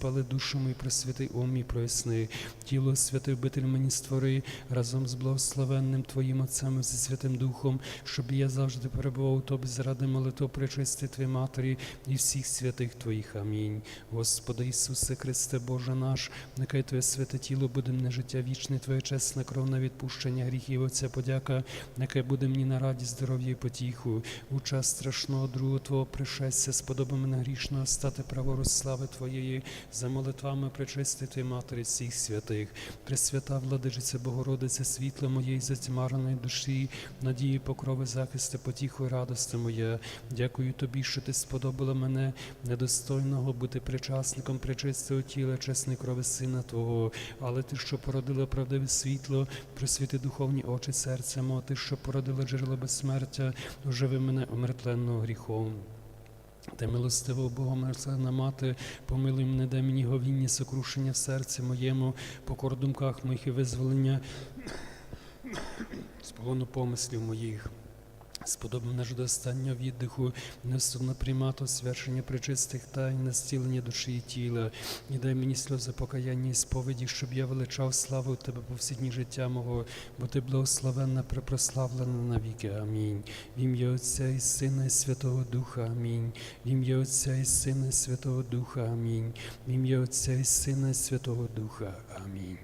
Пали душу мою, просвяти ум мій, проясни, тіло святий вбитель мені створи, разом з благословенним Твоїм Отцем і зі Святим Духом, щоб я завжди перебував у Тобі заради молитв причисти Твої Матері і всіх святих Твоїх. Амінь. Господи Ісусе Христе, Боже наш, нехай Твоє святе тіло буде мені життя вічне, Твоя чесна кров на відпущення гріхів, Отця подяка, нехай буде мені на радість, здоров'я і потіху. У час страшного другого Твого пришестя, сподоби мене грішного стати праворуч слави Твоєї, за молитвами причистити Матері всіх святих, Пресвята владичиця Богородиця, світло моєї затьмареної душі, надії, покрови, захисти, потіху і радости моя. Дякую тобі, що ти сподобала мене, недостойного бути причасником причистого тіла, чесної крови Сина Твого, але ти, що породила правдиве світло, просвіти духовні очі серця мого, ти, що породила джерело безсмертя, оживи мене омертвленного гріхом. Та милостиво Бога, мерцена мати, помилуй мене, дай мені говіння, сокрушення в серці моєму, покор думках моїх і визволення з полону помислів моїх. Сподоби мене ж до останнього віддиху, невступно приймати освячення причистих тайн, на зцілення душі і тіла, і дай мені сльози покаяння і сповіді, щоб я величав славу Тебе по всі дні життя мого, бо Ти благословенна, препрославлена навіки. Амінь. В ім'я Отця і Сина, і Святого Духа. Амінь. В ім'я Отця і Сина, і Святого Духа. Амінь. В ім'я Отця і Сина, і Святого Духа. Амінь.